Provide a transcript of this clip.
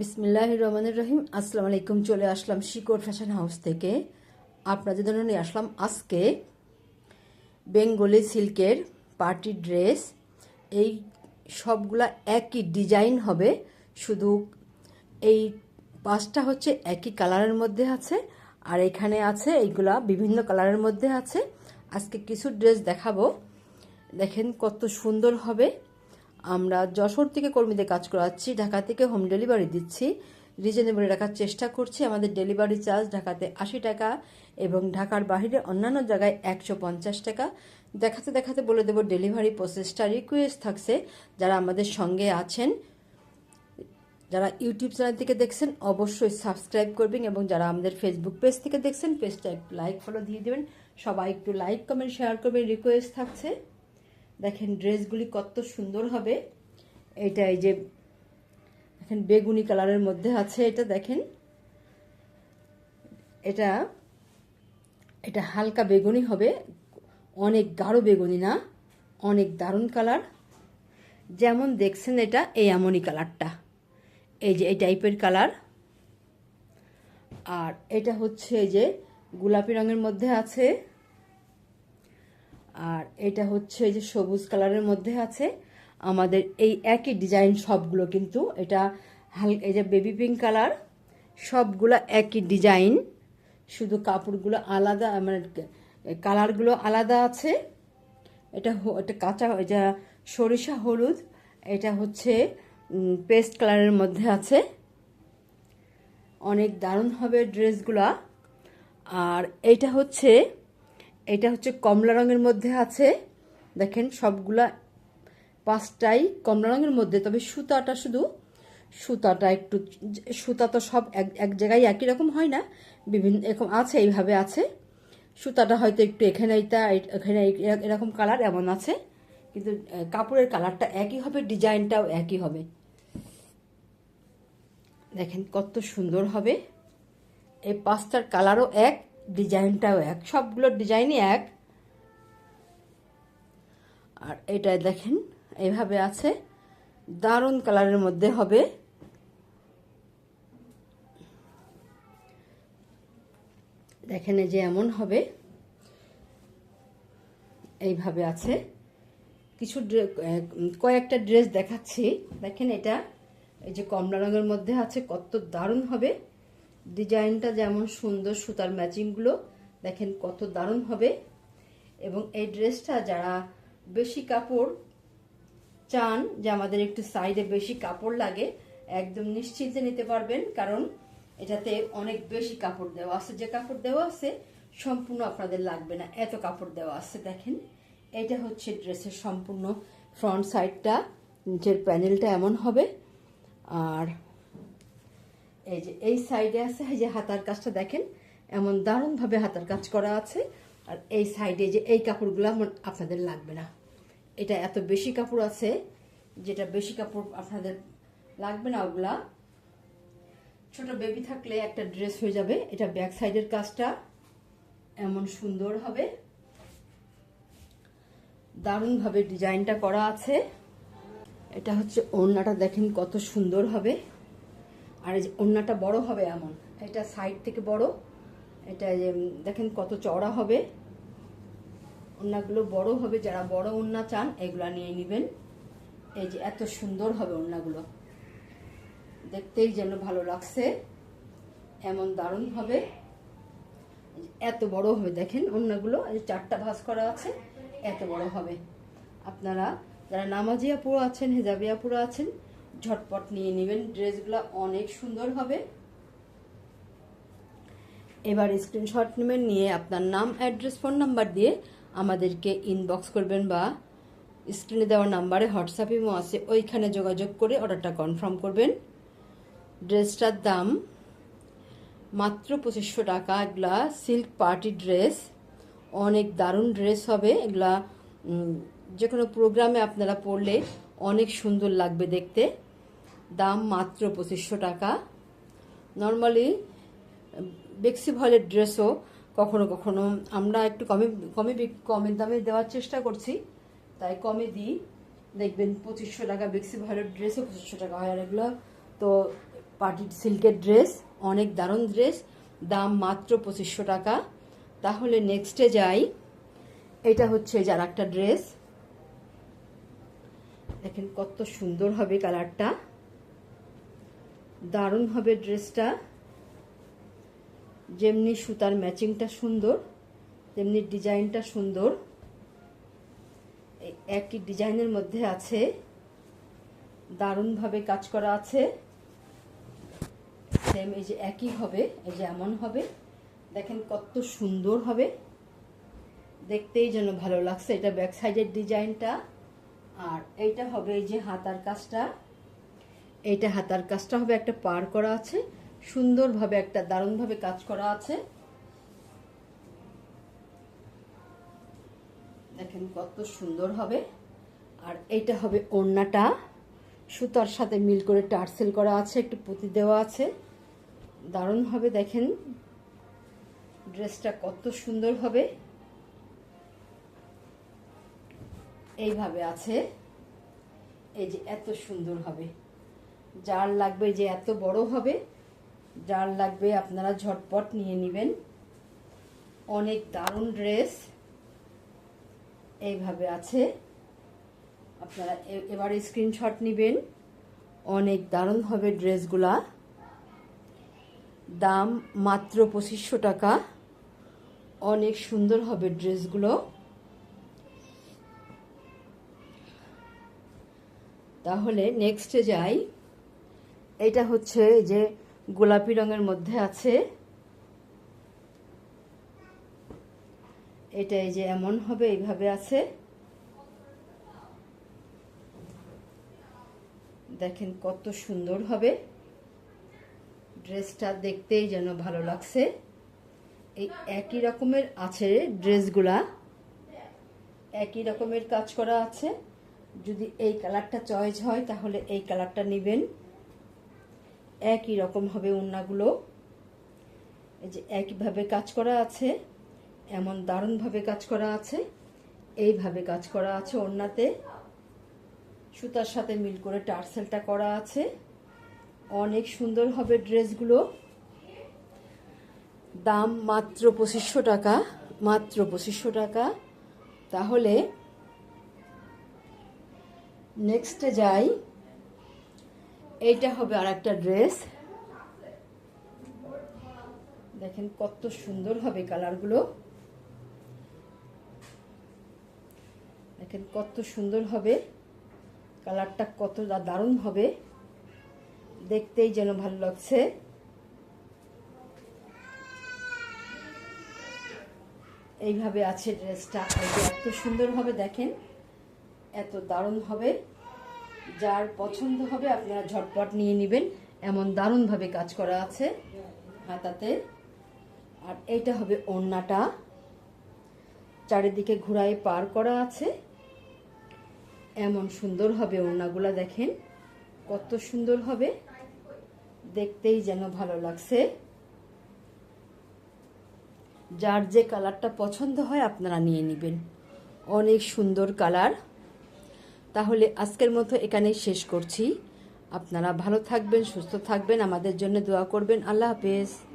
বিসমিল্লাহ রহমানুর রহিম। আসসালামু আলাইকুম। চলে আসলাম শিকড় ফ্যাশন হাউস থেকে। আপনাদের জন্য নিয়ে আসলাম আজকে, বেঙ্গলি সিল্কের পার্টি ড্রেস। এই সবগুলা একই ডিজাইন হবে। শুধু এই পাঁচটা হচ্ছে একই কালারের মধ্যে আছে। আর এখানে আছে, এইগুলা বিভিন্ন কালারের মধ্যে আছে। আজকে কিছু ড্রেস দেখাবো। দেখেন কত সুন্দর হবে। আমরা যশোর থেকে কর্মীদের কাজ করাচ্ছি, ঢাকা থেকে হোম ডেলিভারি দিচ্ছি। রিজনেবল রাখার চেষ্টা করছি, আমাদের ডেলিভারি চার্জ ঢাকাতে আশি টাকা এবং ঢাকার বাইরে অন্যান্য জায়গায় একশো পঞ্চাশ টাকা। দেখাতে দেখাতে বলে দেবো ডেলিভারি প্রসেসটা রিকোয়েস্ট থাকছে। যারা আমাদের সঙ্গে আছেন, যারা ইউটিউব চ্যানেল থেকে দেখছেন, অবশ্যই সাবস্ক্রাইব করবেন এবং যারা আমাদের ফেসবুক পেজ থেকে দেখছেন পেজটা একটু লাইক ফলো দিয়ে দেবেন। সবাই একটু লাইক কমেন্ট শেয়ার করবেন রিকোয়েস্ট থাকছে। দেখেন ড্রেসগুলি কত সুন্দর হবে। এটা এই যে, দেখেন বেগুনি কালারের মধ্যে আছে এটা দেখেন। এটা এটা হালকা বেগুনি হবে। অনেক গাঢ় বেগুনি না, অনেক দারুণ কালার। যেমন দেখছেন এটা, এই এমনই কালারটা। এই যে এই টাইপের কালার। আর এটা হচ্ছে এই যে, গোলাপি রঙের মধ্যে আছে। আর এটা হচ্ছে এই যে সবুজ কালারের মধ্যে আছে। আমাদের এই একই ডিজাইন সবগুলো কিন্তু এটা হাল, এই যে বেবি পিঙ্ক কালার, সবগুলো একই ডিজাইন। শুধু কাপড়গুলো আলাদা মানে কালারগুলো আলাদা আছে। এটা এটা কাঁচা এটা সরিষা, হলুদ, এটা হচ্ছে পেস্ট কালারের মধ্যে আছে। অনেক দারুণ হবে ড্রেসগুলা। আর এইটা হচ্ছে এটা হচ্ছে কমলা রঙের মধ্যে আছে। দেখেন সবগুলা পাঁচটাই কমলা রঙের মধ্যে, তবে সুতাটা শুধু, সুতাটা একটু, সুতা তো সব এক এক জায়গায় একই রকম হয় না, বিভিন্ন এরকম আছে, এইভাবে আছে। সুতাটা হয়তো একটু এখানে এইটা এখানে এরকম কালার এমন আছে, কিন্তু কাপড়ের কালারটা একই হবে, ডিজাইনটাও একই হবে। দেখেন কত সুন্দর হবে। এই পাঁচটার কালারও এক ডিজাইনটাও এক, সবগুলোর ডিজাইনই এক। আর এটা দেখেন এইভাবে আছে। দারুণ কালারের মধ্যে হবে। দেখেন যে এমন হবে। এইভাবে আছে। কিছু কয়েকটা ড্রেস দেখাচ্ছি। দেখেন এটা, এই যে কমলা রঙের মধ্যে আছে, কত দারুণ হবে। ডিজাইনটা যেমন সুন্দর সুতার ম্যাচিংগুলো, দেখেন কত দারুণ হবে। এবং এই ড্রেসটা যারা বেশি কাপড় চান, যে আমাদের একটু সাইডে বেশি কাপড় লাগে, একদম নিশ্চিন্তে নিতে পারবেন। কারণ এটাতে অনেক বেশি কাপড় দেওয়া আছে। যে কাপড় দেওয়া আছে, সম্পূর্ণ আপনাদের লাগবে না। এত কাপড় দেওয়া আছে, দেখেন। এটা হচ্ছে ড্রেসের সম্পূর্ণ ফ্রন্ট সাইডটা, নিচের প্যানেলটা এমন হবে। আর এই যে, এই সাইডে আছে, এই যে হাতার কাজটা দেখেন, এমন দারুণভাবে হাতার কাজ করা আছে। আর এই সাইডে যে এই কাপড়গুলো আপনাদের লাগবে না। এটা এত বেশি কাপড় আছে, যেটা বেশি কাপড় আপনাদের লাগবে না ওগুলা। ছোট বেবি থাকলে একটা ড্রেস হয়ে যাবে। এটা ব্যাক সাইডের কাজটা এমন সুন্দর হবে। দারুণভাবে ডিজাইনটা করা আছে। এটা হচ্ছে ওড়নাটা দেখেন কত সুন্দর হবে। আর এই যে ওড়নাটা বড় হবে এমন। এটা সাইড থেকে বড়, এটা দেখেন কত চওড়া হবে। ওড়নাগুলো বড় হবে, যারা বড় ওড়না চান, এগুলা নিয়ে নেবেন। এই যে এত সুন্দর হবে ওড়নাগুলো। দেখতেই যেন ভালো লাগছে। এমন দারুণ হবে। এত বড় হবে, দেখেন ওড়নাগুলো, এই চারটা ভাঁজ করা আছে, এত বড় হবে। আপনারা যারা নামাজিয়া পুরো আছেন হেজাবিয়া পুরো আছেন ঝটপট নিয়ে নেবেন। ড্রেসগুলো অনেক সুন্দর হবে। এবার স্ক্রিনশট নেবেন, নিয়ে আপনার নাম অ্যাড্রেস ফোন নাম্বার দিয়ে আমাদেরকে ইনবক্স করবেন বা স্ক্রিনে দেওয়া নাম্বারে হোয়াটসঅ্যাপ ইমো আছে, ওইখানে যোগাযোগ করে অর্ডারটা কনফার্ম করবেন। ড্রেসটার দাম মাত্র পঁচিশশো টাকা। এগুলা সিল্ক পার্টি ড্রেস অনেক দারুণ ড্রেস হবে। এগুলা যে কোনো প্রোগ্রামে আপনারা পড়লে অনেক সুন্দর লাগবে দেখতে। দাম মাত্র পঁচিশশো টাকা। নর্মালি বেক্সি ড্রেসও কখনো কখনো আমরা একটু কমে কমে কমের দামে দেওয়ার চেষ্টা করছি। তাই কমে দিই। দেখবেন পঁচিশশো টাকা বেক্সি ভয়েলের ড্রেসও পঁচিশশো টাকা হয় আর এগুলো তো পার্টির সিল্কের ড্রেস অনেক দারুণ ড্রেস দাম মাত্র পঁচিশশো টাকা। তাহলে নেক্সটে যাই। এটা হচ্ছে যার একটা ড্রেস দেখেন কত সুন্দর হবে কালারটা দারুণ হবে ড্রেসটা, যেমনি সুতার ম্যাচিংটা সুন্দর, তেমনি ডিজাইনটা সুন্দর। একই ডিজাইনের মধ্যে আছে, দারুণভাবে কাজ করা আছে। সেম এই যে একই হবে, এই যে এমন হবে। দেখেন কত সুন্দর হবে। দেখতেই যেন ভালো লাগছে। এটা ব্যাক সাইডের ডিজাইনটা। আর এইটা হবে এই যে হাতার কাজটা। এইটা হাতার কাজটা হবে একটা পার করা আছে, সুন্দরভাবে একটা দারুণভাবে কাজ করা আছে। দেখেন কত সুন্দর হবে। আর এইটা হবে ওড়নাটা, সুতার সাথে মিল করে টার্সেল করা আছে, একটু পুঁতি দেওয়া আছে। দারুণ হবে, দেখেন। ড্রেসটা কত সুন্দর হবে। এইভাবে আছে। এই যে এত সুন্দর হবে। যার লাগবে যে এত বড় হবে, যার লাগবে আপনারা ঝটপট নিয়ে নেবেন। অনেক দারুণ ড্রেস এইভাবে আছে। আপনারা এবারে স্ক্রিনশট নেবেন। অনেক দারুণ হবে ড্রেসগুলা। দাম মাত্র পঁচিশশো টাকা। অনেক সুন্দর হবে ড্রেসগুলো। তাহলে নেক্সটে যাই। এটা হচ্ছে যে গোলাপি রঙের মধ্যে আছে। এটা এই যে এমন হবে, এইভাবে আছে। দেখেন কত সুন্দর হবে। ড্রেসটা দেখতেই যেন ভালো লাগছে। এই একই রকমের আছে ড্রেসগুলা। একই রকমের কাজ করা আছে। যদি এই কালারটা চয়েস হয়, তাহলে এই কালারটা নেবেন। একই রকম হবে ওড়নাগুলো এই যে একইভাবে কাজ করা আছে, এমন দারুণভাবে কাজ করা আছে, এইভাবে কাজ করা আছে ওড়নাতে সুতার সাথে মিল করে টার্সেলটা করা আছে। অনেক সুন্দর হবে ড্রেসগুলো। দাম মাত্র পঁচিশশো টাকা, মাত্র পঁচিশশো টাকা। তাহলে নেক্সটে যাই। এইটা হবে আর একটা ড্রেস। দেখেন কত সুন্দর হবে কালারগুলো। দেখেন কত সুন্দর হবে। কালারটা কত দারুণ হবে। দেখতেই যেন ভালো লাগছে। এইভাবে আছে ড্রেসটা। এত সুন্দর হবে, দেখেন। এত দারুণ হবে। যার পছন্দ হবে আপনারা ঝটপট নিয়ে নেবেন। এমন দারুণভাবে কাজ করা আছে হাতাতে। আর এইটা হবে ওড়নাটা। চারিদিকে ঘুরায় পার করা আছে। এমন সুন্দর হবে ওড়নাগুলা দেখেন। কত সুন্দর হবে। দেখতেই যেন ভালো লাগছে। যার যে কালারটা পছন্দ হয় আপনারা নিয়ে নেবেন। অনেক সুন্দর কালার। তাহলে আজকের মতো এখানেই শেষ করছি। আপনারা ভালো থাকবেন, সুস্থ থাকবেন। আমাদের জন্য দোয়া করবেন। আল্লাহ হাফেজ।